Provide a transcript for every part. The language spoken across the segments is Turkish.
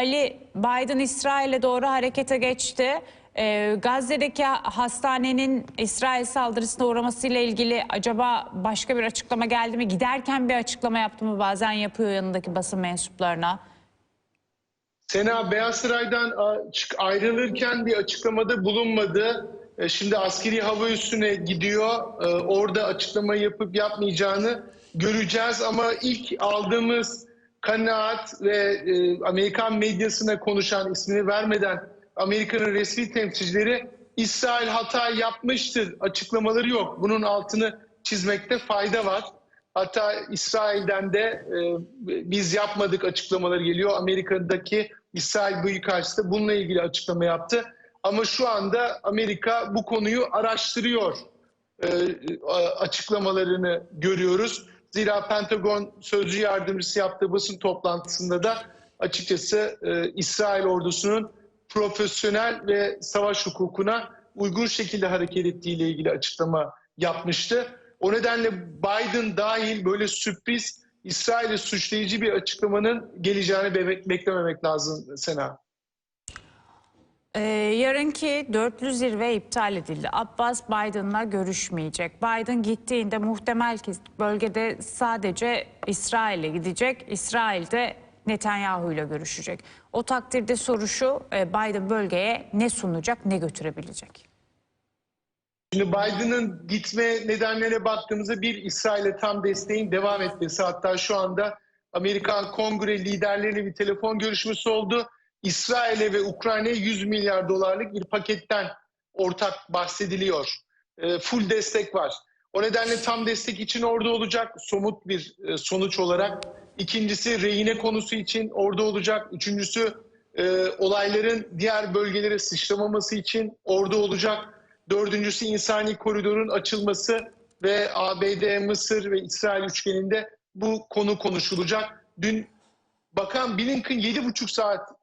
Ali Biden İsrail'e doğru harekete geçti. Ee, Gazze'deki hastanenin İsrail saldırısına uğramasıyla ilgili acaba başka bir açıklama geldi mi? Giderken bir açıklama yaptı mı? Bazen yapıyor yanındaki basın mensuplarına. Sena Beyaz Saray'dan ayrılırken bir açıklamada bulunmadı. E, Şimdi askeri hava üssüne gidiyor. E, Orada açıklama yapıp yapmayacağını göreceğiz. Ama ilk aldığımız kanaat ve e, Amerikan medyasına konuşan ismini vermeden Amerika'nın resmi temsilcileri İsrail hata yapmıştır açıklamaları yok. Bunun altını çizmekte fayda var. Hatta İsrail'den de e, biz yapmadık açıklamaları geliyor. Amerika'daki İsrail Büyükelçisi bununla ilgili açıklama yaptı. Ama şu anda Amerika bu konuyu araştırıyor e, açıklamalarını görüyoruz. Zira Pentagon sözcü yardımcısı yaptığı basın toplantısında da açıkçası e, İsrail ordusunun profesyonel ve savaş hukukuna uygun şekilde hareket ettiği ile ilgili açıklama yapmıştı. O nedenle Biden dahil böyle sürpriz İsrail'i suçlayıcı bir açıklamanın geleceğini be- beklememek lazım Sena. Ee, yarınki dörtlü zirve iptal edildi. Abbas Biden'la görüşmeyecek. Biden gittiğinde muhtemel ki bölgede sadece İsrail'e gidecek. İsrail'de Netanyahu ile görüşecek. O takdirde soru şu, e, Biden bölgeye ne sunacak, ne götürebilecek? Şimdi Biden'ın gitme nedenlerine baktığımızda bir İsrail'e tam desteğin devam etmesi. Hatta şu anda Amerikan Kongre liderleriyle bir telefon görüşmesi oldu. İsrail'e ve Ukrayna'ya 100 milyar dolarlık bir paketten ortak bahsediliyor. E, full destek var. O nedenle tam destek için orada olacak somut bir e, sonuç olarak. İkincisi rehine konusu için orada olacak. Üçüncüsü e, olayların diğer bölgelere sıçramaması için orada olacak. Dördüncüsü insani koridorun açılması ve ABD, Mısır ve İsrail üçgeninde bu konu konuşulacak. Dün Bakan Blinken 7,5 saat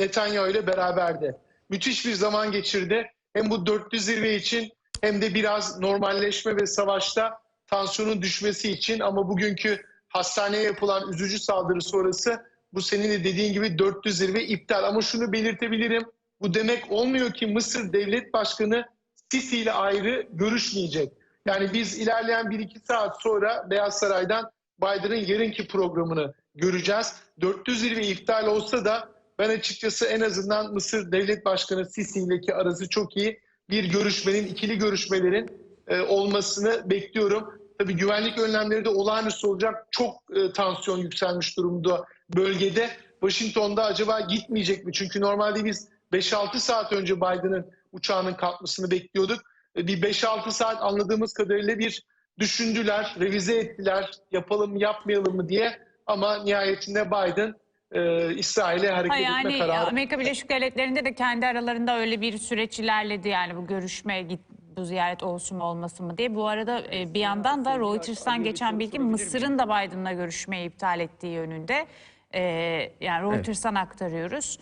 Netanyahu ile beraberdi. Müthiş bir zaman geçirdi. Hem bu dörtlü zirve için hem de biraz normalleşme ve savaşta tansiyonun düşmesi için ama bugünkü hastaneye yapılan üzücü saldırı sonrası bu senin de dediğin gibi dörtlü zirve iptal. Ama şunu belirtebilirim. Bu demek olmuyor ki Mısır Devlet Başkanı Sisi ile ayrı görüşmeyecek. Yani biz ilerleyen 1-2 saat sonra Beyaz Saray'dan Biden'ın yarınki programını göreceğiz. Dörtlü zirve iptal olsa da ben açıkçası en azından Mısır Devlet Başkanı Sisi ileki arası çok iyi. Bir görüşmenin, ikili görüşmelerin e, olmasını bekliyorum. Tabii güvenlik önlemleri de olağanüstü olacak. Çok e, tansiyon yükselmiş durumda bölgede. Washington'da acaba gitmeyecek mi? Çünkü normalde biz 5-6 saat önce Biden'ın uçağının kalkmasını bekliyorduk. E, bir 5-6 saat anladığımız kadarıyla bir düşündüler, revize ettiler, yapalım mı yapmayalım mı diye. Ama nihayetinde Biden e, İsrail'e hareket Ha, etme yani kararı Amerika Birleşik Devletleri'nde de kendi aralarında öyle bir süreç ilerledi yani bu görüşme git bu ziyaret olsun mu olmasın mı diye. Bu arada e, bir yandan da Reuters'tan geçen bilgi Mısır'ın da Biden'la görüşmeyi iptal ettiği yönünde. E, yani Reuters'tan aktarıyoruz.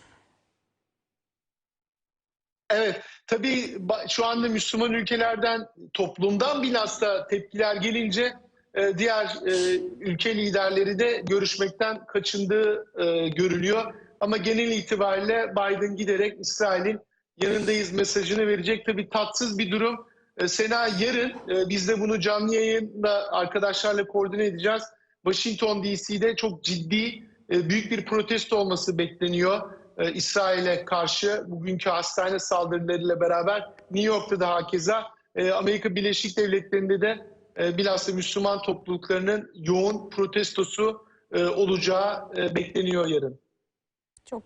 Evet, tabii şu anda Müslüman ülkelerden, toplumdan bilhassa tepkiler gelince diğer e, ülke liderleri de görüşmekten kaçındığı e, görülüyor. Ama genel itibariyle Biden giderek İsrail'in yanındayız mesajını verecek. Tabii tatsız bir durum. E, Sena yarın e, biz de bunu canlı yayında arkadaşlarla koordine edeceğiz. Washington DC'de çok ciddi e, büyük bir protesto olması bekleniyor e, İsrail'e karşı bugünkü hastane saldırılarıyla beraber New York'ta da hakeza e, Amerika Birleşik Devletleri'nde de e, bilhassa Müslüman topluluklarının yoğun protestosu e, olacağı e, bekleniyor yarın.